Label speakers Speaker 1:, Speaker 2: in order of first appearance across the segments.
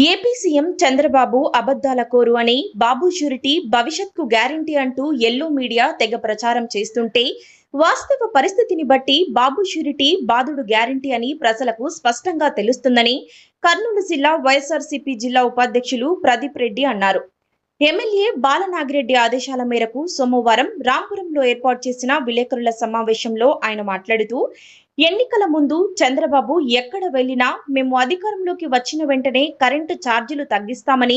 Speaker 1: AP CM Chandrababu అబద్దాల కోరు అని బాబు షూరిటీ భవిష్యత్కు గ్యారంటీ అంటూ ఎల్లో మీడియా తెగ ప్రచారం చేస్తుంటే వాస్తవ పరిస్థితిని బట్టి బాబు షూరిటీ బాధుడు గ్యారంటీ అని ప్రజలకు స్పష్టంగా తెలుస్తుందని కర్నూలు జిల్లా వైఎస్ఆర్సీపీ జిల్లా ఉపాధ్యక్షులు ప్రదీప్ రెడ్డి అన్నారు. ఎమ్మెల్యే బాలనాగిరెడ్డి ఆదేశాల మేరకు సోమవారం రాంపురంలో ఏర్పాటు చేసిన విలేకరుల సమావేశంలో ఆయన మాట్లాడుతూ ఎన్నికల ముందు చంద్రబాబు ఎక్కడ వెళ్ళినా మేము అధికారంలోకి వచ్చిన వెంటనే కరెంటు ఛార్జీలు తగ్గిస్తామని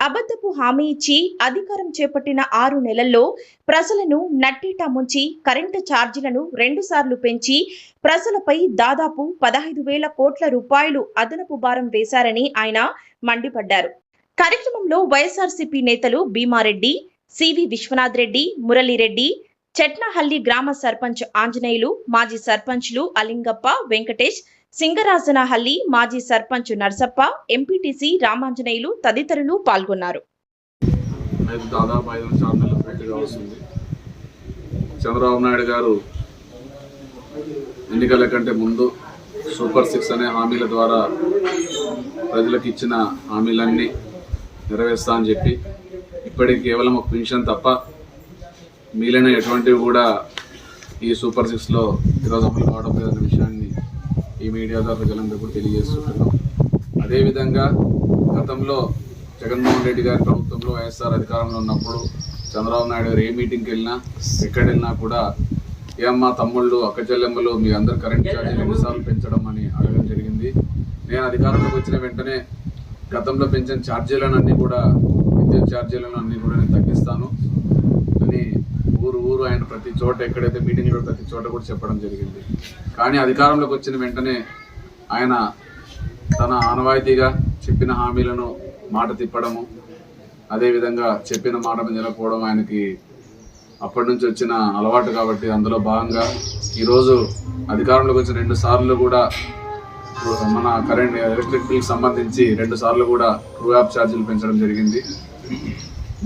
Speaker 1: అబద్ధపు హామీ ఇచ్చి అధికారం చేపట్టిన ఆరు నెలల్లో ప్రజలను నట్టేటా ముంచి కరెంటు ఛార్జీలను రెండుసార్లు పెంచి ప్రజలపై దాదాపు పదహైదు వేల కోట్ల రూపాయలు అదనపు భారం వేశారని ఆయన మండిపడ్డారు. కార్యక్రమంలో వైఎస్ఆర్సీపీ నేతలు భీమారెడ్డి సివి విశ్వనాథ్ రెడ్డి మురళీరెడ్డి చెట్నహల్లి గ్రామ సర్పంచ్ ఆంజనేయులు మాజీ సర్పంచ్లు అలింగప్ప వెంకటేష్ సింగరాజనహల్లి మాజీ సర్పంచ్ నర్సప్ప ఎంపీటీసీ రామాంజనేయులు తదితరులు పాల్గొన్నారు.
Speaker 2: చంద్రబాబు నాయుడు గారు ఎన్నికల కంటే ముందు సూపర్ సిక్స్ అనే హామీల ద్వారా ప్రజలకు ఇచ్చిన హామీలన్నీ నెరవేర్స్తా అని చెప్పి ఇప్పటికి కేవలం ఒక పెన్షన్ తప్ప మిగిలిన ఎటువంటివి కూడా ఈ సూపర్ సిక్స్లో ఈరోజు అమలు కావడం లేదన్న విషయాన్ని ఈ మీడియా ద్వారా ప్రజలందరూ కూడా అదేవిధంగా గతంలో జగన్మోహన్ రెడ్డి గారి ప్రభుత్వంలో వైఎస్ఆర్ అధికారంలో ఉన్నప్పుడు చంద్రబాబు నాయుడు గారు ఏ మీటింగ్కి వెళ్ళినా ఎక్కడ వెళ్ళినా కూడా ఏమ్మా తమ్ముళ్ళు అక్క చెల్లెమ్మలు మీ అందరు కరెంట్ ఛార్జీలు ఎన్నిసార్లు పెంచడం అని అడగడం జరిగింది. నేను అధికారంలోకి వచ్చిన వెంటనే గతంలో పెంచిన ఛార్జీలను అన్నీ కూడా విద్యుత్ ఛార్జీలను అన్నీ కూడా నేను తగ్గిస్తాను. ఊరు ఆయన ప్రతి చోట ఎక్కడైతే మీటింగ్లో ప్రతి చోట కూడా చెప్పడం జరిగింది. కానీ అధికారంలోకి వచ్చిన వెంటనే ఆయన తన ఆనవాయితీగా చెప్పిన హామీలను మాట తిప్పడము అదేవిధంగా చెప్పిన మాట నిలకపోవడం ఆయనకి అప్పటి నుంచి వచ్చిన అలవాటు కాబట్టి అందులో భాగంగా ఈరోజు అధికారంలోకి వచ్చిన రెండు సార్లు కూడా మన కరెంట్ ఎలక్ట్రిక్ బిల్కి సంబంధించి రెండు సార్లు కూడా ట్రూ యాప్ ఛార్జీలు పెంచడం జరిగింది.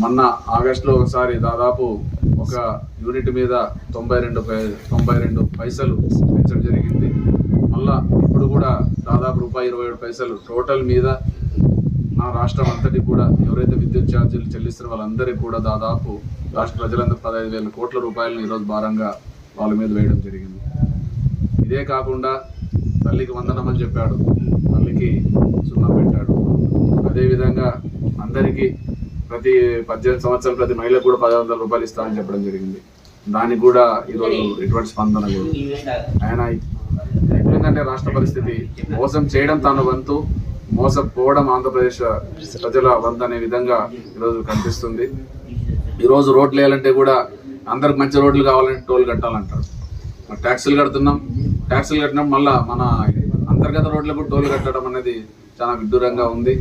Speaker 2: మొన్న ఆగస్టులో ఒకసారి దాదాపు ఒక యూనిట్ మీద తొంభై రెండు తొంభై రెండు పైసలు పెంచడం జరిగింది. మళ్ళా ఇప్పుడు కూడా దాదాపు రూపాయి ఇరవై ఏడు పైసలు టోటల్ మీద నా రాష్ట్రం అంతటి కూడా ఎవరైతే విద్యుత్ ఛార్జీలు చెల్లిస్తారో వాళ్ళందరికీ కూడా దాదాపు రాష్ట్ర ప్రజలందరూ పదహైదు వేల కోట్ల రూపాయలను ఈరోజు భారంగా వాళ్ళ మీద వేయడం జరిగింది. ఇదే కాకుండా తల్లికి వందనం అని చెప్పాడు. తల్లికి సున్నా పెట్టాడు. అదేవిధంగా అందరికీ ప్రతి పద్దెనిమిది సంవత్సరాలు ప్రతి మహిళకు కూడా పది వందల రూపాయలు ఇస్తామని చెప్పడం జరిగింది. దానికి కూడా ఈరోజు ఎటువంటి స్పందన లేదు. ఆయన ఎట్లుందంటే రాష్ట్ర పరిస్థితి మోసం చేయడం తన వంతు మోసపోవడం ఆంధ్రప్రదేశ్ ప్రజల వంతు అనే విధంగా ఈరోజు కనిపిస్తుంది. ఈరోజు రోడ్లు వేయాలంటే కూడా అందరికి మంచి రోడ్లు కావాలంటే టోల్ కట్టాలంటారు. మరి ట్యాక్సులు కడుతున్నాం ట్యాక్సులు కట్టినాం మళ్ళీ మన అంతర్గత రోడ్లకు టోల్ కట్టడం అనేది చాలా విడ్డూరంగా ఉంది.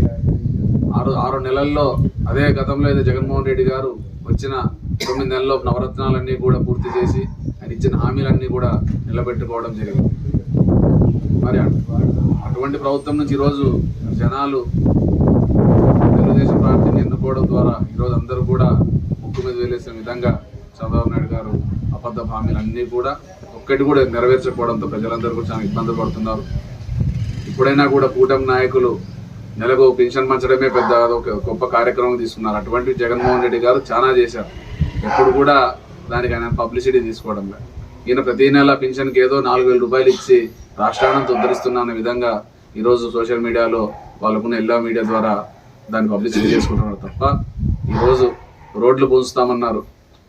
Speaker 2: ఆరు ఆరు నెలల్లో అదే గతంలో అయితే జగన్మోహన్ రెడ్డి గారు వచ్చిన తొమ్మిది నెలల్లో నవరత్నాలన్నీ కూడా పూర్తి చేసి ఆయన ఇచ్చిన హామీలన్నీ కూడా నిలబెట్టుకోవడం జరిగింది. మరి అటువంటి ప్రభుత్వం నుంచి ఈరోజు జనాలు తెలుగుదేశం పార్టీని ఎన్నుకోవడం ద్వారా ఈరోజు అందరూ కూడా ముక్కు మీద వేలేసిన విధంగా చంద్రబాబు నాయుడు గారు అబద్ధ హామీలన్నీ కూడా ఒక్కటి కూడా నెరవేర్చకపోవడంతో ప్రజలందరూ కూడా చాలా ఇబ్బంది పడుతున్నారు. ఇప్పుడైనా కూడా కూటమి నాయకులు నెలకు పెన్షన్ పంచడమే పెద్ద గొప్ప కార్యక్రమం తీసుకున్నారు. అటువంటి జగన్మోహన్ రెడ్డి గారు చాలా చేశారు. ఎప్పుడు కూడా దానికి ఆయన పబ్లిసిటీ తీసుకోవడం లేదు. ఈయన ప్రతి నెల పెన్షన్కి ఏదో నాలుగు వేల రూపాయలు ఇచ్చి రాష్ట్రాన్ని ఉద్ధరిస్తున్న అనే విధంగా ఈరోజు సోషల్ మీడియాలో వాళ్ళకున్న ఎల్లో మీడియా ద్వారా దాన్ని పబ్లిసిటీ చేసుకుంటున్నారు తప్ప ఈరోజు రోడ్లు పూంచుతామన్నారు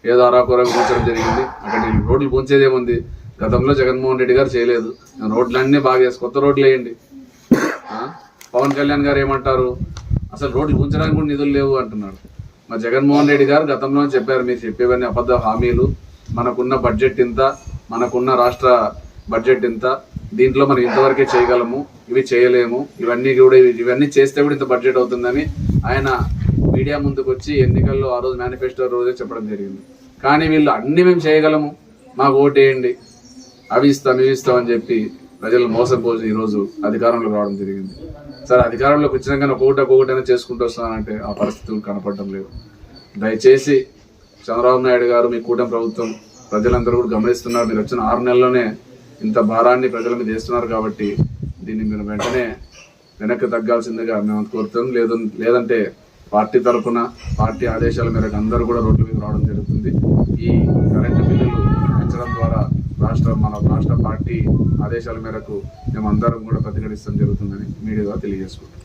Speaker 2: ఏదో అరాకొరకు పూంచడం జరిగింది. అక్కడ రోడ్లు పూంచేదేముంది గతంలో జగన్మోహన్ రెడ్డి గారు చేయలేదు. రోడ్లన్నీ బాగా చేసి కొత్త రోడ్లు వేయండి. పవన్ కళ్యాణ్ గారు ఏమంటారు? అసలు రోడ్లు ఉంచడానికి కూడా నిధులు లేవు అంటున్నాడు. మా జగన్మోహన్ రెడ్డి గారు గతంలో చెప్పారు మీరు చెప్పేవన్నీ అబద్ధ హామీలు. మనకున్న బడ్జెట్ ఇంత మనకున్న రాష్ట్ర బడ్జెట్ ఇంత. దీంట్లో మనం ఇంతవరకే చేయగలము ఇవి చేయలేము. ఇవన్నీ కూడా ఇవన్నీ చేస్తే కూడా ఇంత బడ్జెట్ అవుతుందని ఆయన మీడియా ముందుకు వచ్చి ఎన్నికల్లో ఆ రోజు మేనిఫెస్టో రోజే చెప్పడం జరిగింది. కానీ వీళ్ళు అన్ని మేము చేయగలము. మాకు ఓటేయండి అవి ఇస్తాం ఇవి ఇస్తామని చెప్పి ప్రజలు మోసపోసి ఈరోజు అధికారంలో రావడం జరిగింది. సరే అధికారంలోకి వచ్చినా కానీ ఒక్కొక్కటి ఒక్కొక్కటైనా చేసుకుంటూ వస్తానంటే ఆ పరిస్థితులు కనపడటం లేవు దయచేసి చంద్రబాబు నాయుడు గారు మీ కూటమి ప్రభుత్వం ప్రజలందరూ కూడా గమనిస్తున్నారు. మీరు వచ్చిన ఆరు నెలల్లోనే ఇంత భారాన్ని ప్రజల మీద వేస్తున్నారు కాబట్టి దీన్ని మీరు వెంటనే వెనక్కి తగ్గాల్సిందిగా మేము కోరుతాం లేదు లేదంటే పార్టీ తరఫున పార్టీ ఆదేశాల మేరకు అందరూ కూడా రోడ్ల మీద రావడం జరుగుతుంది. ఈ కరెంటు బిల్లులు రాష్ట్ర మన రాష్ట్ర పార్టీ ఆదేశాల మేరకు మేము అందరం కూడా ప్రతిఘటిస్తాం జరుగుతుందని మీడియా తెలియజేసుకుంటాం